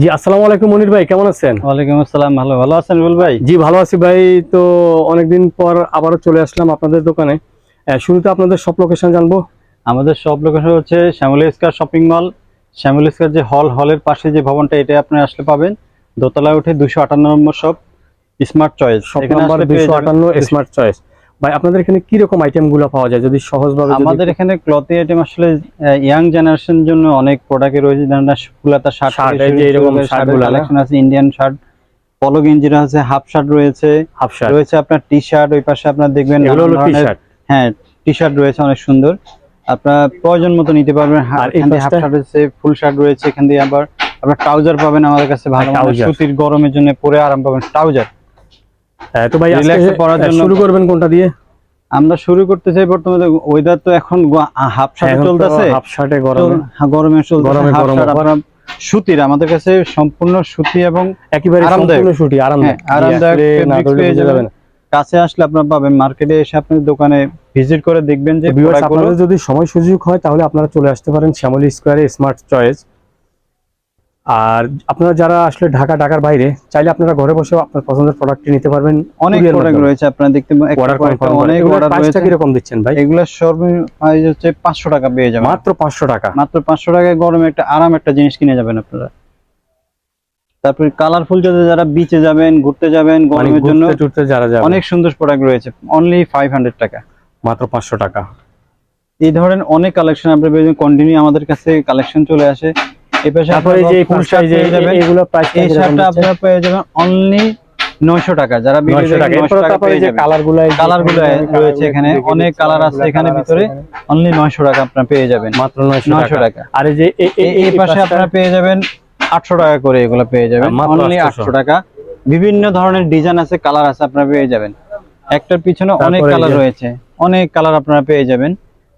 জি আসসালামু আলাইকুম মনির ভাই কেমন আছেন? ওয়ালাইকুম আসসালাম ভালো ভালো আছেন রুল ভাই? জি ভালো আছি ভাই। তো অনেকদিন পর আবারও চলে আসলাম আপনাদের দোকানে। শুরুতে আপনাদের সব লোকেশন জানব? আমাদের সব লোকেশন হচ্ছে Shyamoli square shopping mall Shyamoli square যে হল হলের পাশে যে ভবনটা এটা আপনি আসলে পাবেন। দোতলায় উঠে দুশো আটান্ন নম্বর shop smart choice shop number আটান্ন স্মার্ট চয়েস ভাই আপনাদের এখানে কি রকম আইটেমগুলো পাওয়া যায়? যদি সহজভাবে আমাদের এখানে ক্লথি আইটেম আসলে ইয়াং জেনারেশন জন্য অনেক প্রোডাক্ট রয়েছে যেমন ফুলাতা শার্ট এরকম shirt গুলো না? কালেকশন আছে ইন্ডিয়ান শার্ট পলো গেঞ্জিরা আছে হাফ শার্ট রয়েছে হাফ শার্ট রয়েছে আপনার টি শার্ট ওই পাশে আপনার দেখবেন এগুলো হলো টি-শার্ট হ্যাঁ টি শার্ট রয়েছে অনেক সুন্দর। আপনার প্রয়োজন মতো নিতে পারবেন আর হাফ শার্ট রয়েছে ফুল শার্ট রয়েছে এখান দিয়ে আবার আপনার ট্রাউজার পাবেন আমাদের কাছে ভালো সুতির গরমের জন্য পরে আরাম পাবেন ট্রাউজার তো ভাই পরার আহ, জন্য- শুরু করবেন কোনটা দিয়ে? আমরা শুরু করতে চাই বর্তমানে ওয়েদার তো এখন হাফ শার্ট চলতেছে। হাফ শার্টে গরমে। গরমে চলতেছে। গরমে গরম সুতির আমাদের কাছে সম্পূর্ণ সুতি এবং একেবারে। সম্পূর্ণ ছুটি আরামদায়ক। হ্যাঁ, আরামদায়ক পেয়ে যাবেন। কাছে আসলে আপনারা পাবেন মার্কেটে এসে আপনার দোকানে ভিজিট করে দেখবেন যে আপনাদের যদি সময় সুযোগ হয় তাহলে আপনারা চলে আসতে পারেন শ্যামলী স্কোয়ারে স্মার্ট চয়েস আর আপনারা যারা আসলে ঢাকা ঢাকার বাইরে চাইলে আপনারা ঘরে বসে আপনার পছন্দের প্রোডাক্টটি নিতে পারবেন অনেক প্রোডাক্ট রয়েছে আপনারা দেখতে অনেক অর্ডার রয়েছে। কীরকম দিচ্ছেন ভাই? এগুলো সর্বনিম্ন হচ্ছে পাঁচশো টাকা পেয়ে যাবেন। মাত্র পাঁচশো টাকা। মাত্র পাঁচশো টাকায় গরমে একটা আরাম একটা জিনিস কিনে যাবেন আপনারা। তারপরে কালারফুল যদি যারা বিচে যাবেন ঘুরতে যাবেন মানে গরমের জন্য ঘুরতে যারা যাবে অনেক সুন্দর প্রোডাক্ট রয়েছে অনলি ফাইভ হান্ড্রেড টাকা। মাত্র পাঁচশো টাকা। এই ধরনের অনেক কালেকশন আপনি পেয়ে কন্টিনিউ আমাদের কাছে কালেকশন চলে আসে। তারপরে যে ফুল পেয়ে যাবেন এগুলো প্রাইস এই শার্টটা আপনারা পেয়ে যাবেন অনলি নয়শো টাকা। যারা ভিডিও দেখেন 900 টাকা পেয়ে যাবেন। কালারগুলো কালারগুলো রয়েছে এখানে। অনেক কালার আছে এখানে ভিতরে। অনলি নয়শো টাকা আপনারা পেয়ে যাবেন। মাত্র নয়শো নয়শো টাকা। টাকা। আর এই যে এই পাশে আপনারা পেয়ে যাবেন আটশো টাকা করে এগুলো পেয়ে যাবেন। মাত্র অনলি 800 আটশো টাকা। বিভিন্ন ধরনের ডিজাইন আছে কালার আছে আপনারা পেয়ে যাবেন। একটার পিছনে অনেক কালার রয়েছে। অনেক কালার আপনারা পেয়ে যাবেন।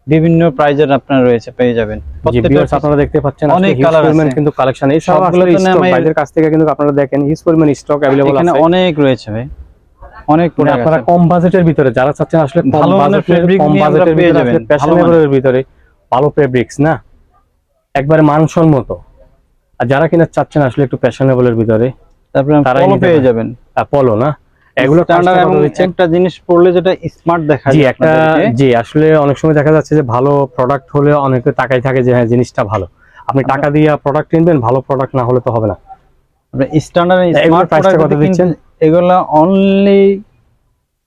বিভিন্ন প্রাইজের আপনার রয়েছে পেয়ে যাবেন জি প্রত্যেকটা viewers, আপনারা দেখতে পাচ্ছেন অনেক অনেক colour কালার আছে। কিন্তু কালেকশন এছাড়াও সবগুলো আসলে তো না stock আমি- বাইরের কাছ থেকে কিন্তু আপনারা দেখেন হিউজ পরিমাণ স্টক अवेलेबल এখানে আছে অনেক রয়েছে ভাই অনেক মানে প্রোডাক্ট আপনারা কম বাজেটের ভিতরে যারা চাচ্ছেন আসলে কম ভালো মানের বাজেটের fabric কম নিয়ে আমরা বাজেটের পেয়ে ভিতরে যাবেন, আসলে ভালো ফ্যাশনেবলের ভিতরে ভালো ফেব্রিক্স না একবারে মানসম্মত আর যারা কিনা চাচ্ছেন আসলে একটু ফ্যাশনেবলের ভিতরে তারপরে তারাই পলো নিতে পেয়ে পারে। যাবেন পলো না এগুলো স্ট্যান্ডার্ড এবং একটা জিনিস পড়লে যেটা স্মার্ট দেখা জি একটা জি আসলে অনেক সময় দেখা যাচ্ছে যে ভালো প্রোডাক্ট হলে অনেকে তাকাই থাকে যে হ্যাঁ জিনিসটা ভালো। আপনি টাকা দিয়ে প্রোডাক্ট কিনবেন ভালো প্রোডাক্ট না হলে তো হবে না। স্ট্যান্ডার্ড স্মার্ট প্রোডাক্ট কত দিচ্ছেন? এগুলা অনলি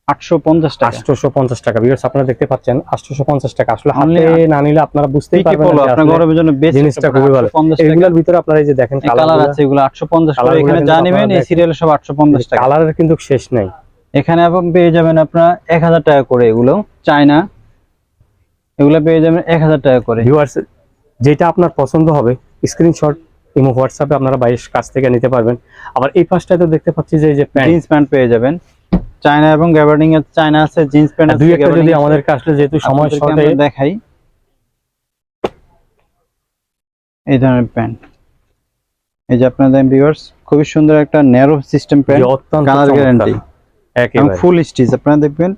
850 টাকা। আটশোশো পঞ্চাশ টাকা। ভিউয়ার্স আপনারা দেখতে পাচ্ছেন আটশোশো পঞ্চাশ টাকা। আসলে হাতে না নিলে আপনারা বুঝতেই পারবেন না আপনার আসলে জন্য বেস্ট জিনিসটা খুবই ভালো। এগুলোর ভিতরে আপনারা এই যে দেখেন কালার আছে এগুলো 850 করে এখানে যা নেবেন এই সিরিয়ালে সব 850 টাকা। কালারের কিন্তু শেষ নাই। এখানে পেয়ে যাবেন আপনারা 1000 টাকা করে এগুলো। চায়না। এগুলো পেয়ে যাবেন 1000 টাকা করে। ভিউয়ার্স যেটা আপনার পছন্দ হবে স্ক্রিনশট ইমো হোয়াটসঅ্যাপে আপনারা বাইরের কাছ থেকে নিতে পারবেন। আবার এই পাশটায় তো দেখতে পাচ্ছি যে এই যে প্যান্ট জিন্স প্যান্ট পেয়ে যাবেন। চায়না এবং গ্যাবার্ডিং এর চায়না আছে জিন্স প্যান্ট দুই একটা যদি। আমাদেরকে আসলে যেহেতু সময় শর্টে দেখাই। এই ধরনের প্যান্ট। এই যে আপনাদের ভিউয়ার্স খুবই সুন্দর একটা narrow system pant colour guarantee একেবারে। ফুল স্টিচ আপনারা দেখবেন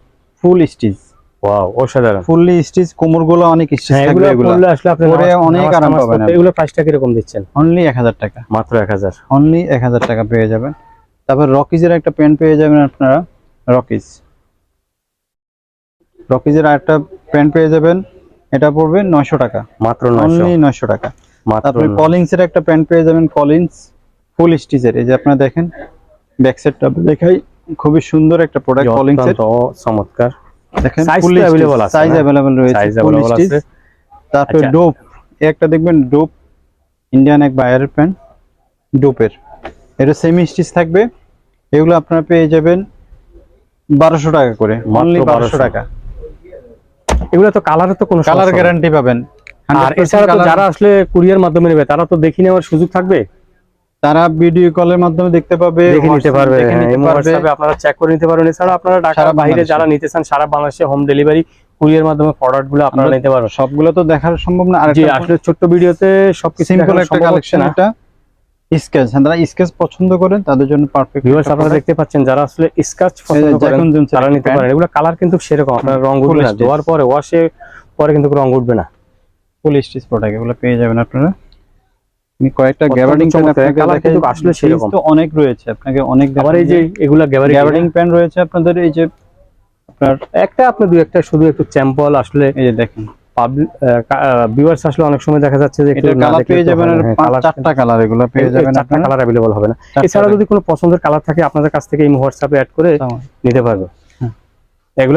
ফুল স্টিচ ওয়াও অসাধারণ। ফুললি স্টিচ কোমরগুলো অনেক স্টিচ হ্যাঁ, থাকবে এগুলো পরলে আসলে আপনি পরে অনেক আরাম পাবেন। এগুলো প্রাইসটা কীরকম দিচ্ছেন? অনলি এক হাজার টাকা। মাত্র এক হাজার। অনলি এক হাজার টাকা পেয়ে যাবেন। তারপর রকিজের একটা প্যান্ট পেয়ে যাবেন আপনারা। রকিজ রকিজের আরেকটা প্যান্ট পেয়ে যাবেন এটা পড়বে নয়শো টাকা মাত্র নয়শো অনলি নয়শো টাকা মাত্র তারপরে কলিংস এর একটা প্যান্ট পেয়ে যাবেন কলিংস ফুল স্টিচের এই যে আপনারা দেখেন ব্যাক সাইডটা দেখাই খুবই সুন্দর একটা প্রোডাক্ট কলিংস এর অত্যন্ত চমৎকার দেখেন Size ফুল তো available আছে, সাইজ না? अवेलेबल রয়েছে সাইজ ফুল अवेलेबल স্টিচ আছে তারপরে আচ্ছা। ডোপ একটা দেখবেন ডোপ ইন্ডিয়ান এক বায়ারের প্যান্ট ডোপের এটা সেমি স্টিচ থাকবে এগুলো আপনারা পেয়ে যাবেন বারোশো টাকা করে অনলি বারোশো টাকা। এগুলো তো কালারের তো কোনো কালার গ্যারান্টি পাবেন। আর এছাড়া তো যারা আসলে কুরিয়ার মাধ্যমে নেবে তারা তো দেখে নেওয়ার সুযোগ থাকবে। তারা ভিডিও কলের মাধ্যমে দেখতে পাবে দেখে নিতে পারবে হ্যাঁ। হোয়াটসঅ্যাপে আপনারা চেক করে নিতে পারবেন এছাড়া আপনারা ঢাকার বাইরে যারা নিতে চান সারা বাংলাদেশে হোম ডেলিভারি কুরিয়ার মাধ্যমে প্রোডাক্টগুলো আপনারা নিতে পারবেন। সবগুলো তো দেখার সম্ভব না। আর আসলে ছোট্ট ভিডিওতে সবকিছু সিম্পল একটা কালেকশন এটা। স্কেচ যারা স্কেচ পছন্দ করেন তাদের জন্য পারফেক্ট ভিউয়ার্স আপনারা দেখতে পাচ্ছেন যারা আসলে স্কাচ পছন্দ করেন তারা নিতে পারেন। এগুলো কালার কিন্তু সেরকম আপনার রং উঠবে না। ধোয়ার পরে ওয়াশে পরে কিন্তু রং উঠবে না। ফুল স্টিচ প্রোডাক্ট এগুলো পেয়ে যাবেন আপনারা। আমি কয়েকটা গ্যাবার্ডিং প্যান। আপনাকে দেখাই কিন্তু আসলে সেরকম। তো অনেক রয়েছে আপনাকে অনেক আবার এই যে এগুলা গ্যাবারি গ্যাবার্ডিং প্যান রয়েছে আপনাদের এই যে আপনার একটা আপনি দুই একটা শুধু একটু স্যাম্পল আসলে এই যে দেখেন। ভিউয়ার্স আসলে অনেক সময় দেখা যাচ্ছে যে একটু না পেয়ে যাবেন হয় আর না। হ্যাঁ, পাঁচ চারটা কালার এগুলো পেয়ে যাবেন চারটা কালার অ্যাভেলেবল হবে না। এছাড়া যদি কোনো পছন্দের কালার থাকে আপনাদের কাছ থেকে এই হোয়াটসঅ্যাপে অ্যাড করে নিতে পারবে।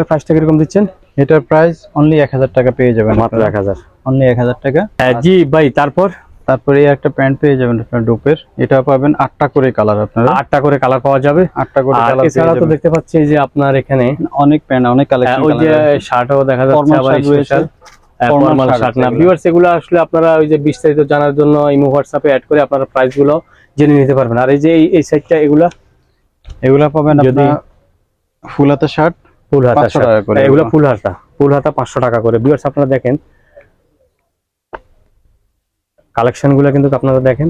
প্রাইসটা কীরকম দিচ্ছেন? এটার প্রাইস অনলি এক হাজার টাকা পেয়ে যাবেন মাত্র এক হাজার। অনলি এক হাজার টাকা। জি ভাই তারপর? তারপরে একটা প্যান্ট পেয়ে যাবেন আপনার ডোপের এটা পাবেন আটটা করে কালার আপনারা। আটটা করে কালার পাওয়া যাবে। আটটা করে কালার এছাড়া তো দেখতে পাচ্ছি যে আপনার এখানে অনেক প্যান্ট অনেক কালেকশন ওই যে শার্টও দেখা যাচ্ছে আবার স্পেশাল ফর্মাল শার্ট না ভিউয়ার্স এগুলো আসলে আপনারা ওই যে বিস্তারিত জানার জন্য ইমো হোয়াটসঅ্যাপে অ্যাড করে আপনারা প্রাইসগুলো জেনে নিতে পারবেন। আর এই যে এই- সাইডটা এগুলা? এগুলা পাবেন যদি- ফুল হাতা শার্ট ফুল হাতা 500 টাকা করে এগুলো। ফুল হাতা ফুল হাতা পাঁচশো টাকা করে। ভিউয়ার্স আপনারা দেখেন। কালেকশনগুলো কিন্তু আপনারা দেখেন।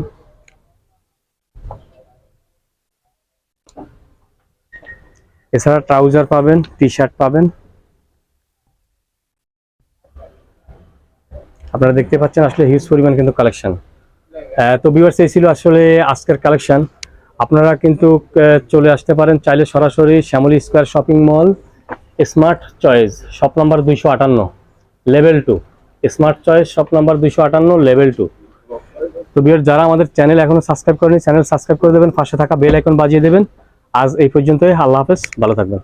এছাড়া ট্রাউজার পাবেন টি শার্ট পাবেন। আপনারা দেখতে পাচ্ছেন আসলে হিউজ পরিমাণ কিন্তু কালেকশন তো ভিউয়ার্স এই ছিল আসলে আজকের কালেকশন আপনারা কিন্তু চলে আসতে পারেন চাইলে সরাসরি Shyamoli square shopping mall smart choice shop number দুইশো আটান্ন level two smart choice shop number দুইশো আটান্ন লেভেল টু তো বিয়ার যারা আমাদের চ্যানেল এখনও সাবস্ক্রাইব করেনি চ্যানেল সাবস্ক্রাইব করে দেবেন, পাশে থাকা বেল আইকন বাজিয়ে দেবেন। আজ এই পর্যন্তই, আল্লাহ হাফেজ, ভালো থাকবেন।